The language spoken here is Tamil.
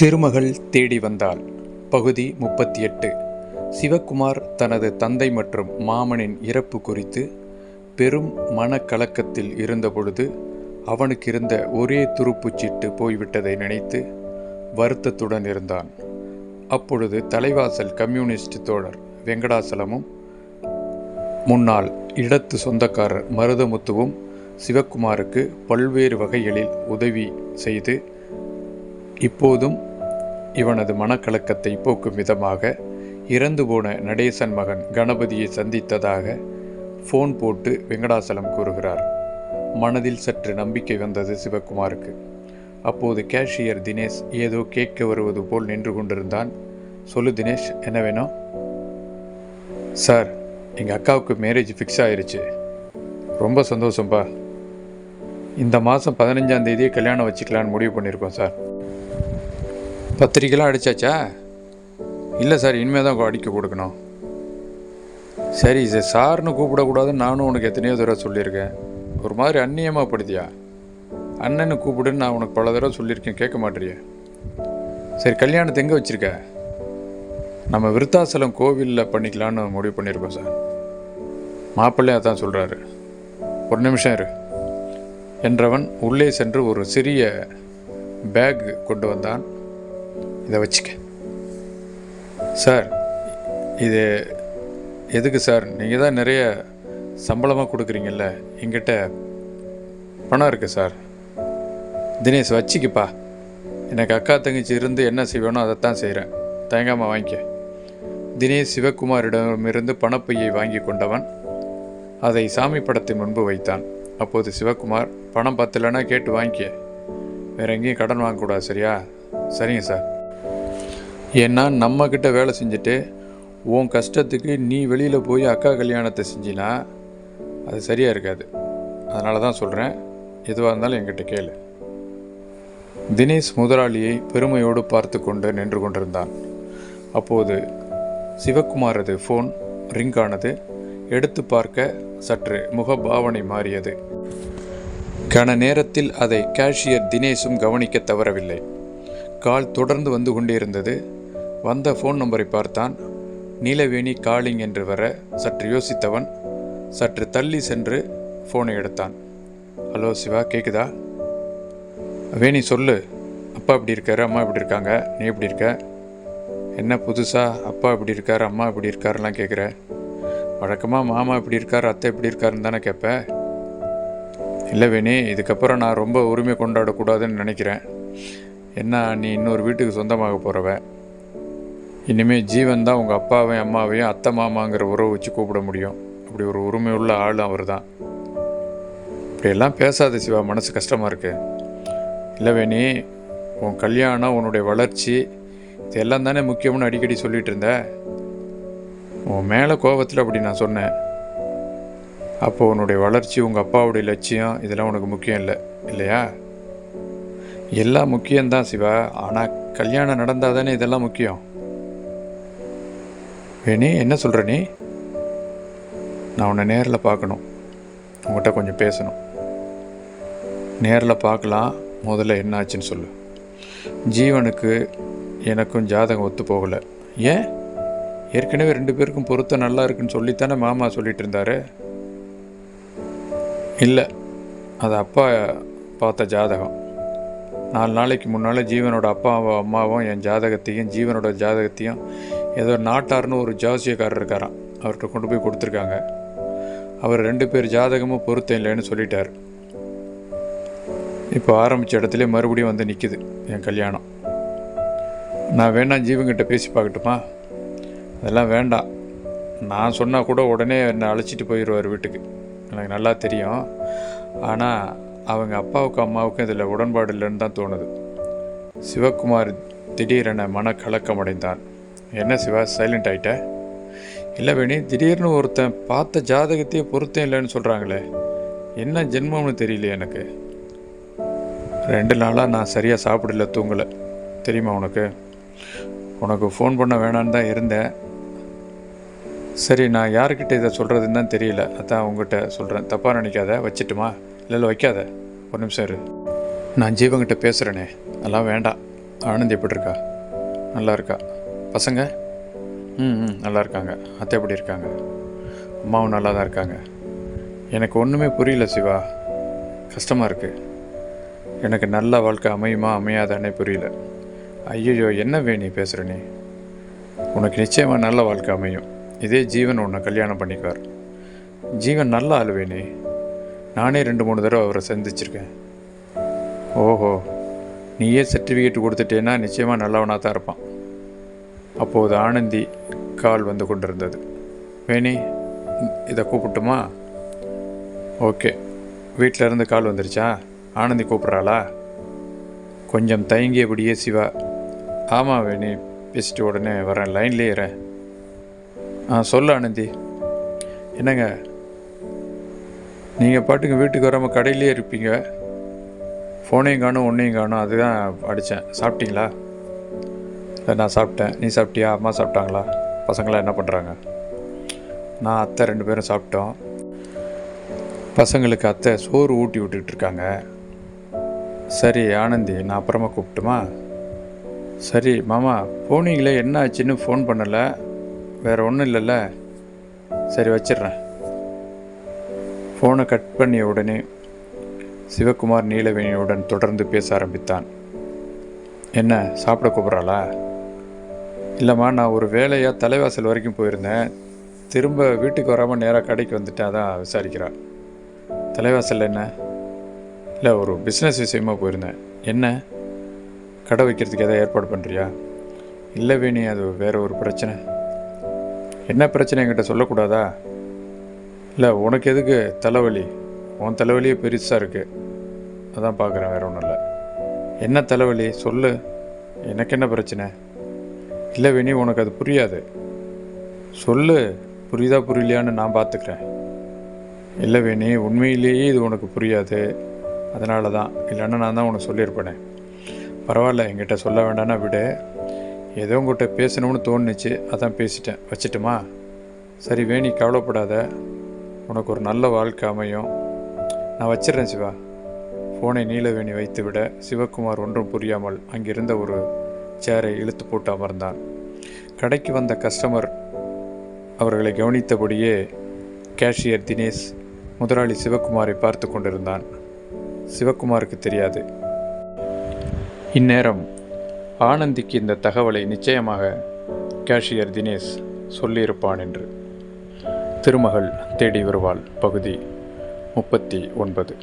திருமகள் தேடி வந்தாள். பகுதி முப்பத்தி எட்டு சிவக்குமார் தனது தந்தை மற்றும் மாமனின் இறப்பு குறித்து பெரும் மனக்கலக்கத்தில் இருந்தபொழுது அவனுக்கு இருந்த ஒரே துருப்புச்சீட்டு போய்விட்டதை நினைத்து வருத்தத்துடன் இருந்தான். அப்பொழுது தலைவாசல் கம்யூனிஸ்ட் தோழர் வெங்கடாசலமும் முன்னாள் இடத்து சொந்தக்காரர் மருதமுத்துவும் சிவக்குமாருக்கு பல்வேறு வகைகளில் உதவி செய்து இப்போதும் இவனது மனக்கலக்கத்தை போக்கும் விதமாக இறந்து போன நடேசன் மகன் கணபதியை சந்தித்ததாக ஃபோன் போட்டு வெங்கடாசலம் கூறுகிறார். மனதில் சற்று நம்பிக்கை வந்தது சிவக்குமாருக்கு அப்போது கேஷியர் தினேஷ் ஏதோ கேட்க வருவது போல் நின்று கொண்டிருந்தான். சொல்லு தினேஷ் என்ன வேணும்? சார் எங்கள் அக்காவுக்கு மேரேஜ் ஃபிக்ஸ் ஆயிடுச்சு ரொம்ப சந்தோஷம்ப்பா இந்த மாதம் பதினஞ்சாந்தேதியே கல்யாணம் வச்சுக்கலான்னு முடிவு பண்ணியிருக்கோம் சார். பத்திரிக்கைலாம் அடித்தாச்சா இல்லை சார் இனிமேல் தான் அடிக்க கொடுக்கணும். சரி சார் சார்னு கூப்பிடக்கூடாதுன்னு நானும் உனக்கு எத்தனையோ தடவை சொல்லியிருக்கேன். ஒரு மாதிரி அந்நியமாக படுத்தியா அண்ணன்னு கூப்பிடுன்னு நான் உனக்கு பல தடவை சொல்லியிருக்கேன் கேட்க மாட்டேறிய. சரி கல்யாணத்தை எங்கே வச்சுருக்க? நம்ம விருத்தாசலம் கோவிலில் பண்ணிக்கலான்னு முடிவு பண்ணியிருக்கோம் சார். மாப்பிள்ளையாக தான் சொல்கிறாரு ஒரு நிமிஷம் இரு. என்றவன் உள்ளே சென்று ஒரு சிறிய பேக் கொண்டு வந்தான். இதை வச்சுக்க. சார் இது எதுக்கு சார்? நீங்கள் தான் நிறைய சம்பளமாக கொடுக்குறீங்கல்ல எங்கிட்ட பணம் இருக்குது சார். தினேஷ் வச்சுக்கப்பா. எனக்கு அக்கா தங்கச்சி இருந்து என்ன செய்வேனோ அதைத்தான் செய்கிறேன் தயங்காமல் வாங்கிக்க. தினேஷ் சிவகுமாரிடமிருந்து பணப்பையை வாங்கி கொண்டவன். அதை சாமி படத்தின் முன்பு வைத்தான். அப்போது சிவகுமார் பணம் பத்தலைன்னா கேட்டு வாங்கிக்க. வேற எங்கேயும் கடன் வாங்கக்கூடாது சரியா? சரிங்க சார். ஏன்னா நம்மக்கிட்ட வேலை செஞ்சுட்டு உன் கஷ்டத்துக்கு நீ வெளியில் போய் அக்கா கல்யாணத்தை செஞ்சினா அது சரியாக இருக்காது. அதனால தான் சொல்கிறேன் எதுவாக இருந்தாலும் என்கிட்ட கேளு. தினேஷ் முதலாளியை பெருமையோடு பார்த்து கொண்டு நின்று கொண்டிருந்தான். அப்போது சிவக்குமாரது ஃபோன் ரிங் ஆனது எடுத்து பார்க்க சற்று முகபாவனை மாறியது. கன நேரத்தில் அதை கேஷியர் தினேஷும் கவனிக்க தவறவில்லை. கால் தொடர்ந்து வந்து கொண்டிருந்தது வந்த ஃபோன் நம்பரை பார்த்தான். நீலவேணி காலிங் என்று வர சற்று யோசித்தவன் சற்று தள்ளி சென்று ஃபோனை எடுத்தான். ஹலோ சிவா கேட்குதா வேணி சொல்லு. அப்பா இப்படி இருக்காரு? அம்மா இப்படி இருக்காங்க? நீ எப்படி இருக்க? என்ன புதுசாக அப்பா இப்படி இருக்காரு? அம்மா இப்படி இருக்காருலாம் கேட்குற வழக்கமாக மாமா இப்படி இருக்காரு? அத்தை இப்படி இருக்காருன்னு தானே கேட்பேன் இல்லை வேணி இதுக்கப்புறம் நான் ரொம்ப உரிமை கொண்டாடக்கூடாதுன்னு நினைக்கிறேன். என்ன நீ இன்னொரு வீட்டுக்கு சொந்தமாக போகிறவன் இனிமேல் ஜீவன் தான் உங்கள் அப்பாவையும் அம்மாவையும் அத்தை மாமாங்கிற உறவு வச்சு கூப்பிட முடியும். அப்படி ஒரு உரிமை உள்ள ஆள் அவர் தான் இப்படியெல்லாம் பேசாத சிவா மனசு கஷ்டமாக இருக்கு. இல்லைவேணி உன் கல்யாணம் உன்னுடைய வளர்ச்சி இதெல்லாம் தானே முக்கியம்னு அடிக்கடி சொல்லிட்டு இருந்த? உன் மேலே கோபத்தில் அப்படி நான் சொன்னேன். அப்போ உன்னுடைய வளர்ச்சி உங்கள் அப்பாவுடைய லட்சியம் இதெல்லாம் உனக்கு முக்கியம் இல்லை இல்லையா? எல்லாம் முக்கியம்தான் சிவா ஆனால் கல்யாணம் நடந்தால் தானே இதெல்லாம் முக்கியம்? வேணி என்ன சொல்கிற நீ? நான் உன்னை நேரில் பார்க்கணும். உங்கள்கிட்ட கொஞ்சம் பேசணும். நேரில் பார்க்கலாம். முதல்ல என்ன ஆச்சுன்னு சொல்லு. ஜீவனுக்கு எனக்கும் ஜாதகம் ஒத்து போகலை. ஏன்? ஏற்கனவே ரெண்டு பேருக்கும் பொருத்தம் நல்லா இருக்குன்னு சொல்லித்தானே மாமா சொல்லிட்டு இருந்தாரு? இல்லை அது அப்பா பார்த்த ஜாதகம். நாலு நாளைக்கு முன்னால் ஜீவனோட அப்பாவும் அம்மாவும் என் ஜாதகத்தையும் ஜீவனோட ஜாதகத்தையும் ஏதோ நாட்டார்னு ஒரு ஜோசியக்காரர் இருக்காராம். அவர்கிட்ட கொண்டு போய் கொடுத்துருக்காங்க. அவர் ரெண்டு பேர் ஜாதகமும் பொருத்தம் இல்லைன்னு சொல்லிட்டார். இப்போ ஆரம்பித்த இடத்துல மறுபடியும் வந்து நிற்கிது என் கல்யாணம். நான் வேண்டாம் ஜீவன்கிட்ட பேசி பார்க்கட்டுமா? அதெல்லாம் வேண்டாம். நான் சொன்னால் கூட உடனே என்னை அழைச்சிட்டு போயிடுவார் வீட்டுக்கு. எனக்கு நல்லா தெரியும். ஆனால் அவங்க அப்பாவுக்கும் அம்மாவுக்கும் இதில் உடன்பாடு இல்லைன்னு தான் தோணுது. சிவகுமார் திடீரென மனக்கலக்கம் அடைந்தான் என்ன சிவா சைலண்ட் ஆகிட்ட இல்லை வேணி திடீர்னு ஒருத்தன் பார்த்த ஜாதகத்தையே பொருத்தம் இல்லைன்னு சொல்கிறாங்களே என்ன ஜென்மம்னு தெரியல எனக்கு. ரெண்டு நாளாக நான் சரியாக சாப்பிடல தூங்கலை. தெரியுமா உனக்கு? உனக்கு ஃபோன் பண்ண வேணான்னு தான் இருந்தேன். சரி நான் யாருக்கிட்ட இதை சொல்கிறதுன்னு தான் தெரியல. அதான் உங்ககிட்ட சொல்கிறேன் தப்பாக நினைக்காத வச்சிட்டுமா? இல்லை இல்லை வைக்காத. ஒரு நிமிஷம் இரு. நான் ஜீவங்கிட்ட பேசுகிறேனே அதெல்லாம் வேண்டாம். ஆனந்தி எப்படி இருக்கா? நல்லா இருக்கா. பசங்க? ம் ம் நல்லா இருக்காங்க. அத்தை எப்படி இருக்காங்க? அம்மாவும் நல்லா தான் இருக்காங்க. எனக்கு ஒன்றுமே புரியல சிவா. கஷ்டமாக இருக்குது எனக்கு நல்ல வாழ்க்கை அமையுமா அமையாதானே புரியல. ஐயோ என்ன வேணி பேசுகிற நீ? உனக்கு நிச்சயமாக நல்ல வாழ்க்கை அமையும். இதே ஜீவன் உன்னை கல்யாணம் பண்ணிக்குவார். ஜீவன் நல்ல ஆள் வேணி நானே ரெண்டு மூணு தடவை அவரை சந்திச்சிருக்கேன். ஓஹோ. நீயே சர்டிஃபிகேட் கொடுத்துட்டேன்னா நிச்சயமாக நல்லவனாக தான் இருப்பான். அப்போது ஆனந்தி கால் வந்து கொண்டிருந்தது. வேணி இதை கூப்பிட்டுமா? ஓகே. வீட்டில் இருந்து கால் வந்துருச்சா? ஆனந்தி கூப்பிட்றாளா? கொஞ்சம் தயங்கியபடியே சிவா. ஆமாம் வேணி பேசிட்டு உடனே வரேன் லைன்லேயே இறேன் ஆ சொல்லு ஆனந்தி. என்னங்க? நீங்கள் பாட்டுக்கு வீட்டுக்கு வராமல் கடையிலே இருப்பீங்க. ஃபோனையும் காணும் ஒன்றையும் காணும் அதுதான் அடித்தேன் சாப்பிட்டீங்களா? நான் சாப்பிட்டேன். நீ சாப்பிட்டியா? அம்மா சாப்பிட்டாங்களா? பசங்களாம் என்ன பண்ணுறாங்க நான் அத்தை ரெண்டு பேரும் சாப்பிட்டோம். பசங்களுக்கு அத்தை சோறு ஊட்டி விட்டுக்கிட்டு இருக்காங்க. சரி ஆனந்தி நான் அப்புறமா கூப்பிட்டுமா? சரி மாமா போனீங்களே என்ன ஆச்சுன்னு ஃபோன் பண்ணலை. வேறு ஒன்றும் இல்லைல்ல. சரி வச்சிடுறேன். ஃபோனை கட் பண்ணிய உடனே சிவகுமார் நீலவேணியுடன் தொடர்ந்து பேச ஆரம்பித்தான். என்ன சாப்பிட கூப்பிட்றாளா? இல்லைம்மா நான் ஒரு வேலையாக தலைவாசல் வரைக்கும் போயிருந்தேன். திரும்ப வீட்டுக்கு வராமல் நேராக கடைக்கு வந்துட்டேன் அதான் விசாரிக்கிறா. தலைவாசல் என்ன? இல்லை ஒரு பிஸ்னஸ் விஷயமாக போயிருந்தேன். என்ன? கடை வைக்கிறதுக்கு எதாவது ஏற்பாடு பண்ணுறியா இல்லை வேணி அது வேறு ஒரு பிரச்சனை. என்ன பிரச்சனை என்கிட்ட சொல்லக்கூடாதா? இல்லை உனக்கு எதுக்கு தலைவலி? உன் தலைவலியே பெருசாக இருக்குது அதான் பார்க்குறேன் வேற ஒன்றும் இல்லை. என்ன தலைவலி? சொல்லு. எனக்கு என்ன பிரச்சனை? இல்லை வேணி உனக்கு அது புரியாது. சொல்லு புரியுதா புரியலையான்னு நான் பார்த்துக்கிறேன். இல்லை வேணி உண்மையிலேயே இது உனக்கு புரியாது. அதனால தான். இல்லைன்னா நான் தான் உனக்கு சொல்லியிருப்பேனே. பரவாயில்ல என்கிட்ட சொல்ல வேண்டாம்னா விடு. ஏதோ உங்கள்கிட்ட பேசணும்னு தோணுச்சு அதான் பேசிட்டேன். வச்சுட்டுமா? சரி வேணி கவலைப்படாத. உனக்கு ஒரு நல்ல வாழ்க்கை அமையும். நான் வச்சிடுறேன் சிவா. ஃபோனை நீலவேணி வைத்து விட சிவகுமார் ஒன்றும் புரியாமல் அங்கிருந்த ஒரு சேரை இழுத்து போட்டு அமர்ந்தான். கடைக்கு வந்த கஸ்டமர் அவர்களை கவனித்தபடியே கேஷியர் தினேஷ் முதலாளி சிவகுமாரை பார்த்து கொண்டிருந்தான். சிவகுமாருக்கு தெரியாது. இந்நேரம் ஆனந்திக்கு இந்த தகவலை நிச்சயமாக கேஷியர் தினேஷ் சொல்லியிருப்பான் என்று. திருமகள் தேடி வருவாள். பகுதி முப்பத்தி ஒன்பது.